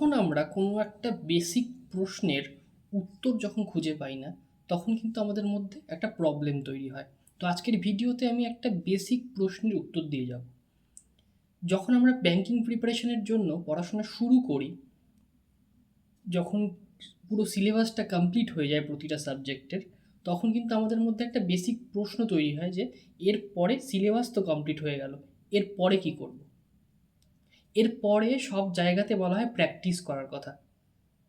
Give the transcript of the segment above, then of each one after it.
যখন আমরা কোনো একটা বেসিক প্রশ্নের উত্তর যখন খুঁজে পাই না, তখন কিন্তু আমাদের মধ্যে একটা প্রবলেম তৈরি হয়। তো আজকের ভিডিওতে আমি একটা বেসিক প্রশ্নের উত্তর দিয়ে যাব। যখন আমরা ব্যাংকিং প্রিপারেশনের জন্য পড়াশোনা শুরু করি, যখন পুরো সিলেবাসটা কমপ্লিট হয়ে যায় প্রতিটা সাবজেক্টের তখন কিন্তু আমাদের মধ্যে একটা বেসিক প্রশ্ন তৈরি হয় যে এর পরে সিলেবাস তো কমপ্লিট হয়ে গেল এর পরে কী করব? এরপরে সব জায়গাতে বলা হয় প্র্যাকটিস করার কথা।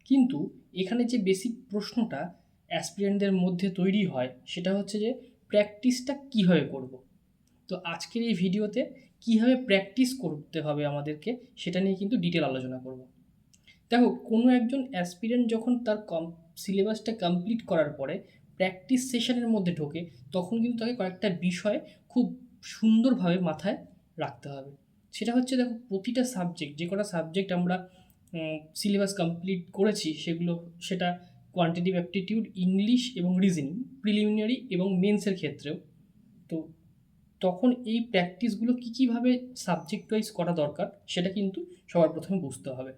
কিন্তু এখানে যে বেসিক প্রশ্নটা অ্যাসপিরেন্টদের মধ্যে তৈরি হয়, সেটা হচ্ছে যে প্র্যাকটিসটা কীভাবে করব? তো আজকের এই ভিডিওতে কীভাবে প্র্যাকটিস করতে হবে আমাদেরকে, সেটা নিয়ে কিন্তু ডিটেল আলোচনা করব। দেখো, কোনো একজন অ্যাসপিরেন্ট যখন তার কম সিলেবাসটা কমপ্লিট করার পরে প্র্যাকটিস সেশনের মধ্যে ঢোকে, তখন কিন্তু তাকে কয়েকটা বিষয় খুব সুন্দরভাবে মাথায় রাখতে হবে। সেটা হচ্ছে দেখো প্রতিটা সাবজেক্ট যে কটা সাবজেক্ট আমরা সিলেবাস কমপ্লিট করেছি, সেগুলো, সেটা কোয়ান্টিটিভ অ্যাপটিটিউড ইংলিশ এবং রিজনিং প্রিলিমিনারি এবং মেন্সের ক্ষেত্রেও। তো তখন এই প্র্যাকটিসগুলো কী কীভাবে সাবজেক্ট ওয়াইজ করা দরকার, সেটা কিন্তু সবার প্রথমে বুঝতে হবে।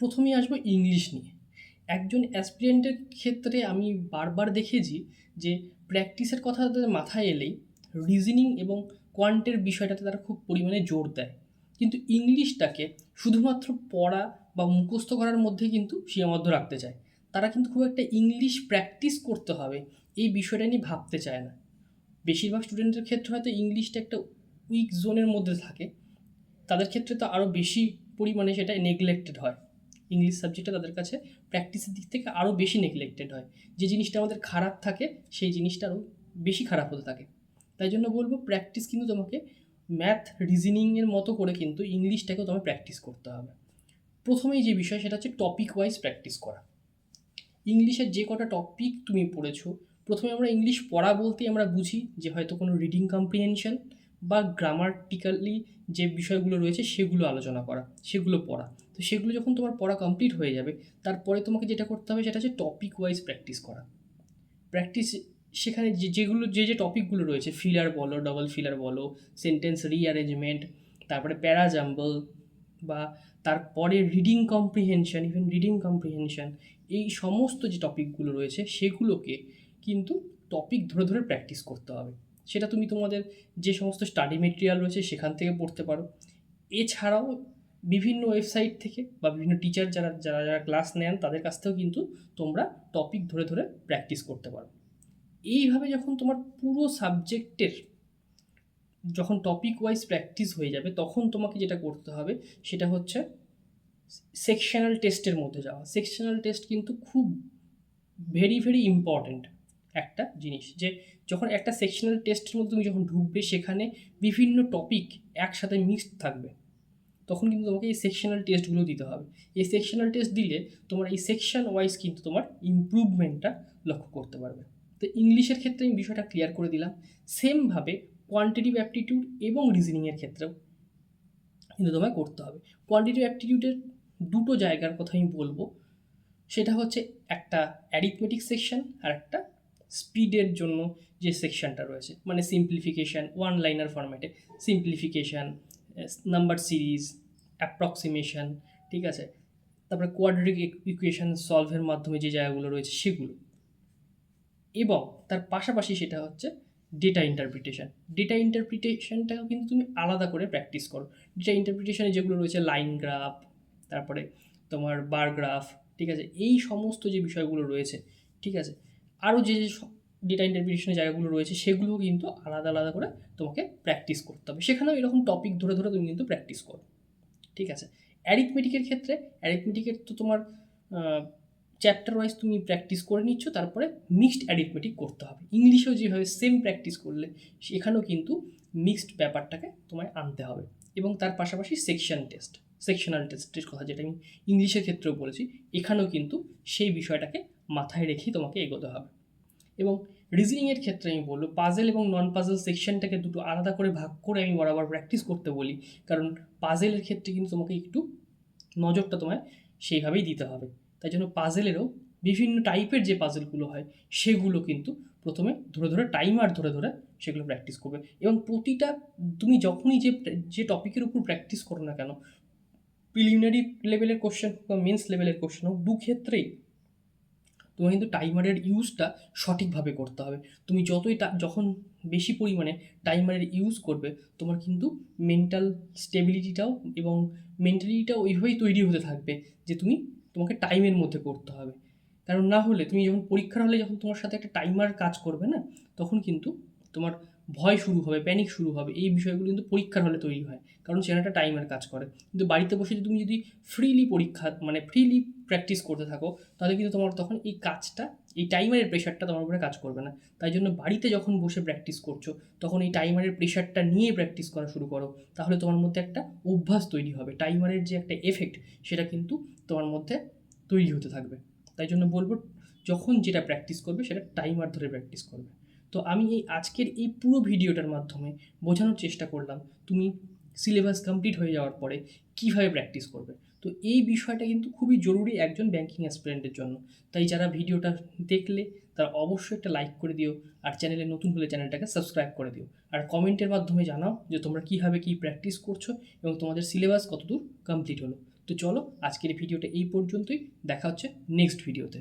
প্রথমেই আসব ইংলিশ নিয়ে। একজন অ্যাসপিরিয়েন্টের ক্ষেত্রে আমি বারবার দেখেছি যে প্র্যাকটিসের কথা তাদের মাথায় এলেই রিজনিং এবং কোয়ান্টের বিষয়টাতে তারা খুব পরিমাণে জোর দেয়। কিন্তু ইংলিশটাকে শুধুমাত্র পড়া বা মুখস্থ করার মধ্যে কিন্তু সীমাবদ্ধ রাখতে চায়। তারা কিন্তু খুব একটা ইংলিশ প্র্যাকটিস করতে হবে এই বিষয়টা নিয়ে ভাবতে চায় না। বেশিরভাগ স্টুডেন্টের ক্ষেত্রে হয়তো ইংলিশটা একটা উইক জোনের মধ্যে থাকে। তাদের ক্ষেত্রে তো আরও বেশি পরিমাণে সেটা নেগলেক্টেড হয়। ইংলিশ সাবজেক্টটা তাদের কাছে প্র্যাকটিসের দিক থেকে আরও বেশি নেগলেক্টেড হয়। যে জিনিসটা আমাদের খারাপ থাকে, সেই জিনিসটা আরও বেশি খারাপ হতে থাকে। তাই জন্য বলব প্র্যাকটিস কিন্তু তোমাকে ম্যাথ রিজনিংয়ের মতো করে কিন্তু ইংলিশটাকেও তোমায় প্র্যাকটিস করতে হবে। প্রথমেই যে বিষয় সেটা হচ্ছে টপিক ওয়াইজ প্র্যাকটিস করা। ইংলিশের যে কটা টপিক তুমি পড়েছো, প্রথমে আমরা ইংলিশ পড়া বলতেই আমরা বুঝি যে হয়তো কোনো রিডিং কম্প্রিহেনশন বা গ্রামাটিক্যালি যে বিষয়গুলো রয়েছে সেগুলো আলোচনা করা, সেগুলো পড়া। তো সেগুলো যখন তোমার পড়া কমপ্লিট হয়ে যাবে, তারপরে তোমাকে যেটা করতে হবে সেটা হচ্ছে টপিক ওয়াইজ প্র্যাকটিস করা। প্র্যাকটিস সেখানে যে, যেগুলো, যে যে টপিকগুলো রয়েছে ফিলার বলো ডবল ফিলার বলো সেন্টেন্স রিঅ্যারেঞ্জমেন্ট তারপরে প্যারাজাম্বল বা তারপরে reading comprehension even reading comprehension এই সমস্ত যে টপিকগুলো রয়েছে, সেগুলোকে কিন্তু টপিক ধরে ধরে প্র্যাকটিস করতে হবে। সেটা তুমি তোমাদের যে সমস্ত স্টাডি মেটেরিয়াল রয়েছে, সেখান থেকে পড়তে পারো। এছাড়াও বিভিন্ন ওয়েবসাইট থেকে বা বিভিন্ন টিচার যারা যারা যারা ক্লাস নেন, তাদের কাছ থেকেও কিন্তু তোমরা টপিক ধরে ধরে প্র্যাকটিস করতে পারো। এইভাবে যখন তোমার পুরো সাবজেক্টের যখন টপিক ওয়াইজ প্র্যাকটিস হয়ে যাবে, তখন তোমাকে যেটা করতে হবে, সেটা হচ্ছে সেকশনাল টেস্টের মধ্যে যাওয়া। সেকশনাল টেস্ট কিন্তু খুব ভেরি ভেরি ইম্পর্ট্যান্ট একটা জিনিস। যে যখন একটা সেকশনাল টেস্টের মধ্যে তুমি যখন ঢুকবে, সেখানে বিভিন্ন টপিক একসাথে মিক্সড থাকবে, তখন কিন্তু তোমাকে এই সেকশনাল টেস্টগুলো দিতে হবে। এই সেকশনাল টেস্ট দিলে তোমার এই সেকশন ওয়াইজ কিন্তু তোমার ইম্প্রুভমেন্টটা লক্ষ্য করতে পারবে। তো ইংলিশের ক্ষেত্রে আমি বিষয়টা ক্লিয়ার করে দিলাম। সেমভাবে কোয়ান্টিটিভ অ্যাপটিটিউড এবং রিজনিংয়ের ক্ষেত্রেও কিন্তু তোমায় করতে হবে। কোয়ান্টিটিভ অ্যাপটিটিউডের দুটো জায়গার কথা আমি বলব। সেটা হচ্ছে একটা অ্যারিথমেটিক সেকশন আর একটা স্পিডের জন্য যে সেকশনটা রয়েছে। মানে সিম্পলিফিকেশান ওয়ান লাইনার ফরম্যাটে সিম্পলিফিকেশান নাম্বার সিরিজ অ্যাপ্রক্সিমেশন ঠিক আছে? তারপরে কোয়াড্রিক ইকুয়েশন সলভের মাধ্যমে যে জায়গাগুলো রয়েছে সেগুলো। এবং তার পাশাপাশি সেটা হচ্ছে ডেটা ইন্টারপ্রিটেশন ডেটা ইন্টারপ্রিটেশনটাও কিন্তু তুমি আলাদা করে প্র্যাকটিস করো। ডেটা ইন্টারপ্রিটেশনে যেগুলো রয়েছে লাইন গ্রাফ তারপরে তোমার বার গ্রাফ ঠিক আছে? এই সমস্ত যে বিষয়গুলো রয়েছে, ঠিক আছে? আরও যে যে ডেটা ইন্টারপ্রিটেশনের জায়গাগুলো রয়েছে, সেগুলোও কিন্তু আলাদা আলাদা করে তোমাকে প্র্যাকটিস করতে হবে। সেখানেও এরকম টপিক ধরে ধরে তুমি কিন্তু প্র্যাকটিস করো, ঠিক আছে? অ্যারিথমেটিকের ক্ষেত্রে অ্যারিথমেটিকের তো তোমার চ্যাপ্টার ওয়াইজ তুমি প্র্যাকটিস করে নিচ্ছ, তারপরে মিক্সড অ্যারিথমেটিক করতে হবে। ইংলিশেও যেভাবে সেম প্র্যাকটিস করলে, সেখানেও কিন্তু মিক্সড ব্যাপারটাকে তোমায় আনতে হবে। এবং তার পাশাপাশি সেকশন টেস্ট সেকশনাল টেস্টের কথা যেটা আমি ইংলিশের ক্ষেত্রেও বলেছি, এখানেও কিন্তু সেই বিষয়টাকে মাথায় রেখেই তোমাকে এগোতে হবে। এবং রিজনিংয়ের ক্ষেত্রে আমি বলব পাজেল এবং নন পাজেল সেকশনটাকে দুটো আলাদা করে ভাগ করে আমি বরাবর প্র্যাকটিস করতে বলি। কারণ পাজেলের ক্ষেত্রে কিন্তু তোমাকে একটু নজরটা তোমায় সেইভাবেই দিতে হবে। তাই জন্য পাজেলেরও বিভিন্ন টাইপের যে পাজেলগুলো হয়, সেগুলো কিন্তু প্রথমে ধরে ধরে টাইমার ধরে ধরে সেগুলো প্র্যাকটিস করবে। এবং প্রতিটা তুমি যখনই যে যে টপিকের উপর প্র্যাকটিস করো না কেন প্রিলিমিনারি লেভেলের কোশ্চেন বা মেন্স লেভেলের কোশ্চেন হোক, দু ক্ষেত্রেই তোমার কিন্তু টাইমারের ইউজটা সঠিকভাবে করতে হবে। তুমি যতই যখন বেশি পরিমাণে টাইমারের ইউজ করবে, তোমার কিন্তু মেন্টাল স্টেবিলিটিটাও এবং মেন্টালিটিটাও ওইভাবেই তৈরি হতে থাকবে যে তুমি তোমাকে টাইমের মধ্যে করতে হবে। কারণ না হলে তুমি যখন পরীক্ষার হলে যখন তোমার সাথে একটা টাইমার কাজ করবে না, তখন কিন্তু তোমার ভয় শুরু হবে প্যানিক শুরু হবে, এই বিষয়গুলো কিন্তু পরীক্ষার হলে তৈরি হয়। কারণ সেখানে একটা টাইমার কাজ করে। কিন্তু বাড়িতে বসে যদি তুমি যদি ফ্রিলি পরীক্ষা মানে ফ্রিলি প্র্যাকটিস করতে থাকো, তাহলে কিন্তু তোমার তখন এই কাজটা, এই টাইমারের প্রেশারটা তোমার উপরে কাজ করবে না। তাই জন্য বাড়িতে যখন বসে প্র্যাকটিস করছ, তখন এই টাইমারের প্রেশারটা নিয়ে প্র্যাকটিস করা শুরু করো। তাহলে তোমার মধ্যে একটা অভ্যাস তৈরি হবে। টাইমারের যে একটা এফেক্ট সেটা কিন্তু তোমার মধ্যে তৈরি হতে থাকবে। তাই জন্য বলব, যখন যেটা প্র্যাকটিস করবে, সেটা টাইমার ধরে প্র্যাকটিস করবে। তো আমি এই আজকের এই পুরো ভিডিওটার মাধ্যমে বোঝানোর চেষ্টা করলাম তুমি সিলেবাস কমপ্লিট হয়ে যাওয়ার পরে কীভাবে প্র্যাকটিস করবে। তো এই বিষয়টা কিন্তু খুবই জরুরি একজন ব্যাঙ্কিং অ্যাসপিরেন্টের জন্য। তাই যারা ভিডিওটা দেখলে তারা অবশ্যই একটা লাইক করে দিও আর চ্যানেলে নতুন হলে চ্যানেলটাকে সাবস্ক্রাইব করে দিও। আর কমেন্টের মাধ্যমে জানাও যে তোমরা কীভাবে কী প্র্যাকটিস করছ এবং তোমাদের সিলেবাস কতদূর কমপ্লিট হলো। তো চলো আজকের ভিডিওটা এই পর্যন্তই। দেখা হচ্ছে নেক্সট ভিডিওতে